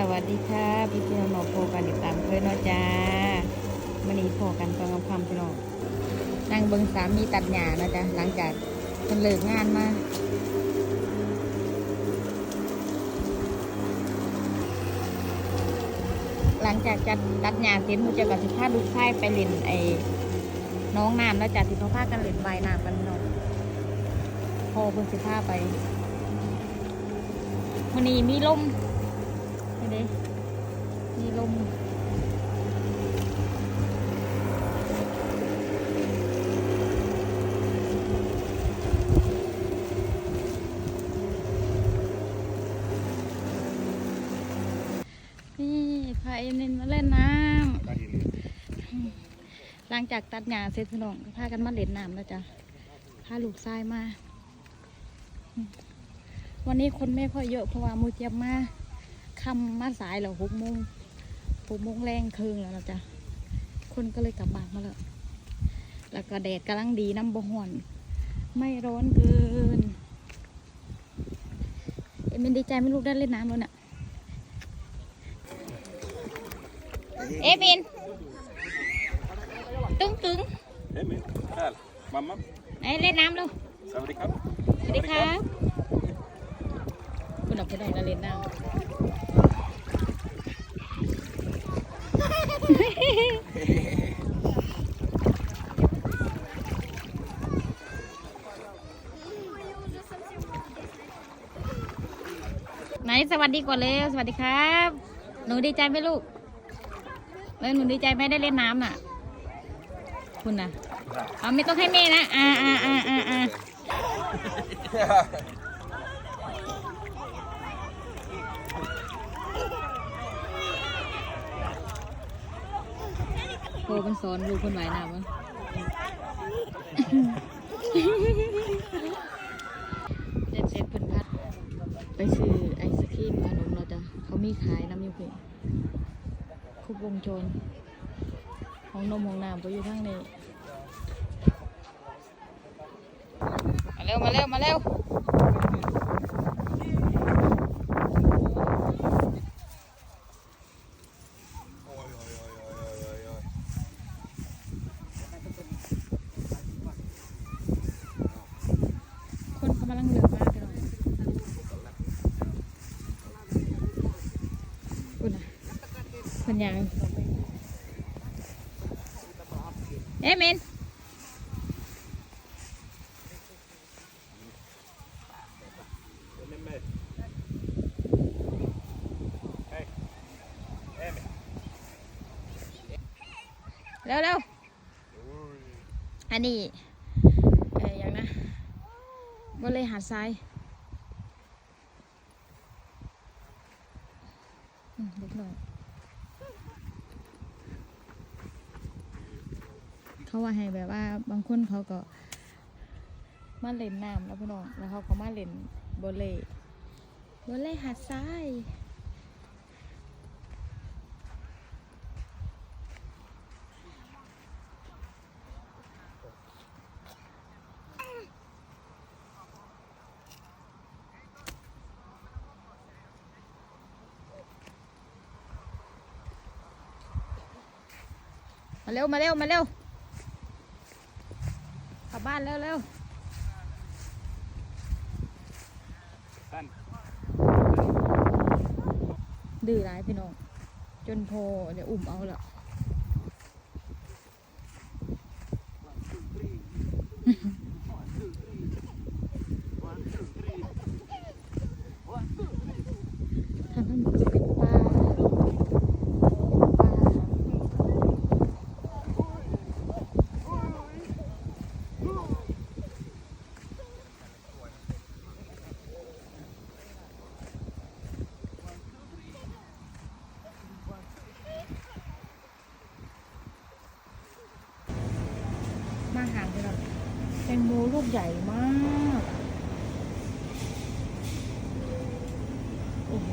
สวัสดีค่ะพี่พี่น้องโพกันอีกตามเคยเนาะจ้ามันนี้โพกันตอนกลางค่ำพี่น้องนั่งเบิ้งสามีตัดหญ้านะจ๊ะหลังจากมันเลิกงานมาหลังจากจัดตัดหญ้าเสร็จมูจะกับสิพาลูกชายไปเล่นไอ้น้องน้ำแล้วจ้ะที่เขาพากันเล่นว่ายน้ำกันพี่น้องพอเพิ่งสิพาไปมันนี้มีลม ด้มีลมนี่พาเอ็มเล่นมาเล่นน้ำหลังจากตัดหญ้าเสร็จพี่น้องก็พากันมาเล่นน้ำแล้วจ้ะ พาลูกชายมา วันนี้คนไม่ค่อยเยอะเพราะว่ามูเจียบมา คำมาสายแล้วหกโมงหกโมงแรงคืนแล้วนะจ๊ะคนก็เลยกลับบ้านมาแล้วแล้วก็แดดกำลังดีน้ำบ่ห่อนไม่ร้อนเกิน เอ็มเป็นดีใจไหม่ลูกได้เล่นน้ำแล้วเนี่ยเอมินตึ้งตึ้ง Hej min. Här. Mamma. ไหนเล่นน้ำแล้ว Sawadee สวัสดีครับ คุณออกไปได้แล้วเล่นน้ำ ไหนสวัสดีก่อนเลยสวัสดีครับ หนูดีใจไหมลูกเออหนูดีใจไหมได้เล่นน้ำน่ะ คุณน่ะเอาไม่ต้องให้แม่นะ อ่าอ่าอ่าอ่าอ่า โค มันสอนลูกคนไหวน้ำมั้งเด็ดเด็ดเพิ่นพัด ไปซื้อไอศครีมขนมเราจะเขามีขายน้ำยูเพ่ครบวงจรของนมของน้ำไปอยู่ข้างในมาเร็ว มาเร็ว มาเร็ว คนเขากำลังเลือกมากเลยคุณน่ะ คนยังเอ๊ะมินเร็วเร็วอันนี้เอ่ออย่างนะบริหาดทรายเล็กหน่อย เขาว่าให้แบบว่าบางคนเขาก็มาเล่นน้ำแล้วพี่น้องแล้วเขาก็มาเล่นบอลเล่บอลเล่หาดทรายมาเร็ว มาเร็ว มาเร็ว บบ้านเร็วเร็ว Sen. ดื้อร้ายพี่น้อง จนโพเดี๋ยวอุ่มเอาแล้ว อาหางไปแล้วแตงโมลูกใหญ่มากโอ้โห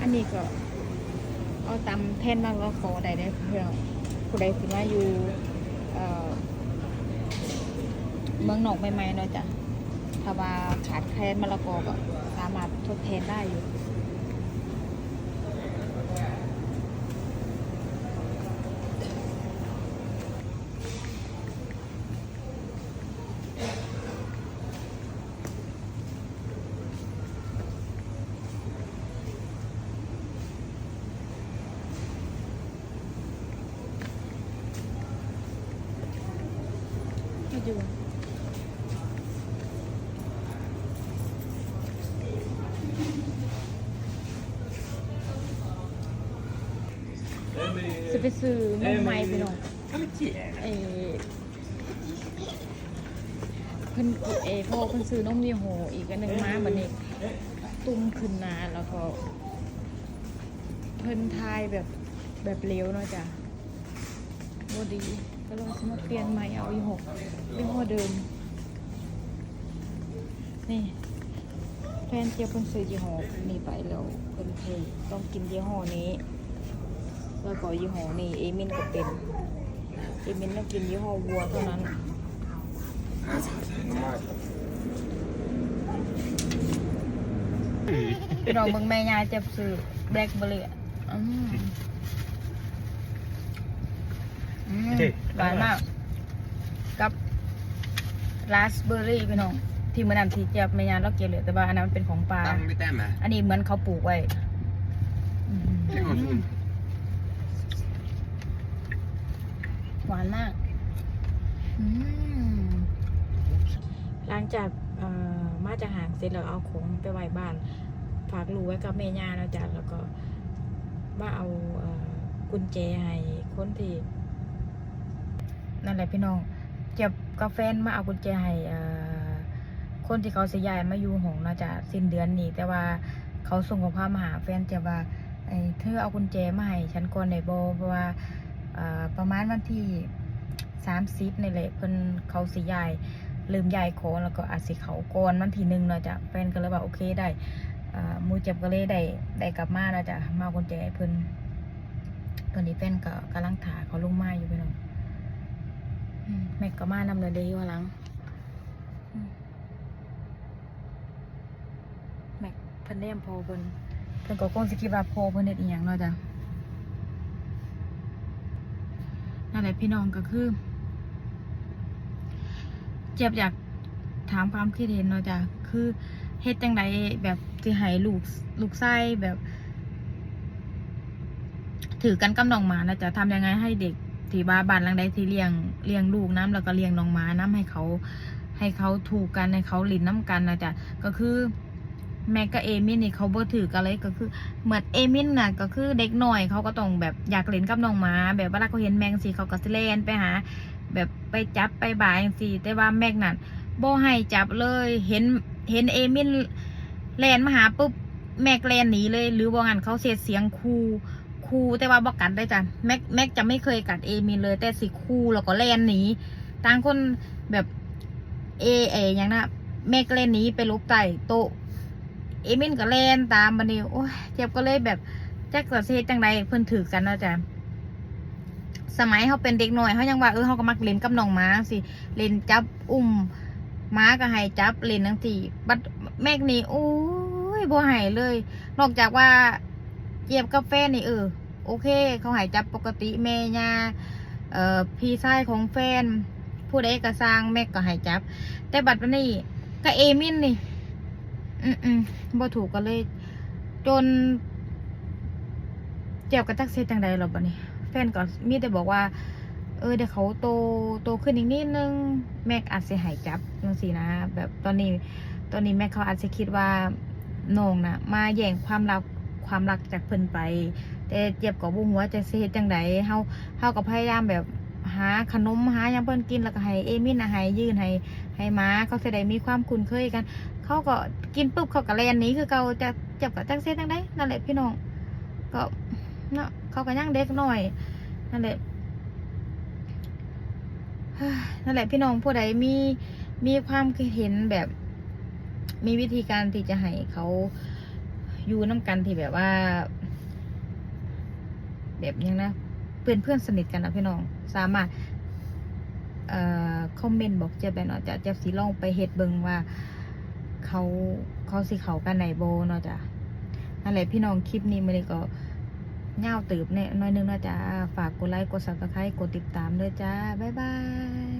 อันนี้ก็ เอาตำแท่นมากก็ขอได้ได้เพื่อนผู้ใดสิมาอยู่เอ่อเมืองนอกใหม่ๆเนาะจ้ะถ้าว่าขาดแคลนมะละกอก็สามารถทดแทนได้อยู่ อยู่จะไปซื้อมงไม้ไปหน่อยเอเพิ่นเอพ่อเพิ่นซื้อนมยี่โหอีกอันหนึ่งมาบัดนี้ตุ้มขึ้นมาแล้วก็ เพิ่นทายแบบแบบเร็วเนาะจ้ะบ่ดี ก็เลยว่าสิมาเปลี่ยนใหม่เอายี่ห้อยี่ห้อเดิม นี่แฟนเจียบเพิ่นซื้อยี่ห้อนี้ไปแล้วเพิ่นเคยต้องกินยี่ห้อนี้ แล้วก็ยี่ห้อนี้เอมินก็เป็นเอมินต้องกินยี่ห้อวัวเท่านั้นพี่น้องเบิ่งแม่ยายเจ็บซื้อแบล็คเบอร์รี่ อืมอืมเฮ้ยหวานมาก กับราสเบอร์รี่พี่น้อง ที่มันนำที่เจ็บแม่ยายเราเกลียดเหลือแต่ว่าอันนั้นมันเป็นของปลา Tang di tema. อันนี้เหมือนเขาปลูกไว้อืม Tengok tu. หวานมาก อืมหลังจากเอ่อมาจากหางเสร็จแล้วเอาของไปไว้บ้าน ฝากลูกไว้กับแม่ย่าแล้วจ้ะแล้วก็มาเอาเอ่อกุญแจให้คนที่ นั่นแหละพี่น้องเจ็บกาแฟนมาเอากุญแจให้คนที่เขาเสียยายมาอยู่หงนะจะสิ้นเดือนนี้ แต่ว่าเขาส่งข้อความาหาแฟนจ็บว่าเธอเอากุญแจมาให้ฉันก่อนได้บ่เพราะว่าประมาณวันที่สามสิบนี่แหละเพิ่นเขาเสียยายลืมยายของแล้วก็อาจสิเขาก่อนวันที่หนึ่งเนาะจ๊ะแฟนก็เลยว่าโอเคได้มูเจ็บก็เลยได้ได้กลับมาแล้วจ้ะมาเอากุญแจเพิ่นตอนนี้แฟนก็กำลังถ่าเขาลงมาอยู่พี่น้อง แม็กก็มานำเลยเดีว่าหลังอืมแม็กเพิ่นเล่มพอเพิ่นเพิ่นก็คงสิคิดว่าพอเพิ่นเฮ็ดอีหยังเนาะจ้ะนั่นแหละพี่น้องก็คือ เจ็บอยากถามความคิดเห็นเนาะจ้ะคือเฮ็ดจังไดแบบสิให้ลูกลูกไส้แบบ ถือกันกับน้องหมานะจ๊ะทำยังไงให้เด็ก ที่บ้านบ้านหลังใดที่เลี้ยงเลี้ยงลูกน้ำแล้วก็เลี้ยงน้องหมาน้ำให้เขา ให้เขาถูกกันให้เขาหลินน้ำกันนะจ๊ะก็คือแม็กกับเอมินนี่เขาเบ่ถือกันเลยก็คือ เหมือนเอมินน่ะก็คือเด็กหน่อยเขาก็ต้องแบบอยากเล่นกับน้องหมา แบบเวลาเขาเห็นแมงสีเขาก็สเล่นไปหา แบบไปจับไปบ่ายสิแต่ว่าแม็กนั่นโบ่ให้จับเลยเห็นเห็นเอมินแลนมาหาปุ๊บแม็กแลนหนีเลย หรือว่างั้นเขาเสียดเสียงคู คู่แต่ว่าบอกกัดได้จ้ะแม็กแม็กจะไม่เคยกัดเอมินเลย แต่สิคู่แล้วก็แลนหนีต่างคนแบบเอเออย่างนะแม็กแลนหนีไปหลบใต้โต๊ะเอมินก็แลนตามบันนี้โอ้ยเจ็บก็เลยแบบแจ็คกับเซจังใดเพิ่อนถือกันนะจ้ะสมัยเขาเป็นเด็กหน่อยเขายังว่าเออเขาก็มักเล่นกับน้องม้าสิเล่นจับอุ้มม้าก็ให้จับเล่นทั้งทีบัดแม่กนี่โอ้ยบ่ให้เลย นอกจากว่าเจี๊ยบกาแฟนี่เออ โอเค เขาให้จับปกติแม่ย่าเอ่อพี่ชายของแฟน ผู้ใดก็สร้างแม่ก็ให้จับ แต่บัดนี้ก็เอมินนี่ อืมอืมบ่ถูกกันเลย จนเจ็บกระจักเซจังใดหรอบัดนี้แฟนก็มีแต่บอกว่า เออเดี๋ยวเขาโตโตขึ้นอีกนิดนึง แม็กอาจจะหายจับจังสินะ แบบตอนนี้ ตอนนี้แม็กเขาอาจจะคิดว่าน้องนะมาแย่งความรักความรักจากเพิ่นไป แต่เจ็บกับบุหัวจะเสียจังใดเฮาเฮาก็พยายามแบบหาขนมหายังเพิ่นกินแล้วก็ให้เอมินนะให้ยื่นให้ให้มาเขาจะได้มีความคุ้นเคยกัน เขาก็กินปุ๊บเขาก็แลนหนี้คือเขาจะเจ็บกับจังเสียจังใดนั่นแหละพี่น้องก็เนาะเขาก็ยังเด็กหน่อยนั่นแหละนั่นแหละพี่น้องผู้ใดมีมีความคิดเห็นแบบ มีวิธีการที่จะให้เขาอยู่น้ำกันที่แบบว่า แบบยังนะเพื่อนเพื่อนสนิทกันนะพี่น้อง สามารถเอ่อคอมเมนต์บอกเจ๊แบนเนาะจะเจะสีลองไปเฮ็ดเบิงว่า เขาเขาสิเขากันไหนโบเนาะจ้ะนั่นแหละพี่น้องคลิปนี้มันก็เง่าตืบเนี่ยน้อยนึงนาะจ้ะฝากกดไลค์กดซับสไครต์กดติดตามด้วยจ้า บ๊ายบาย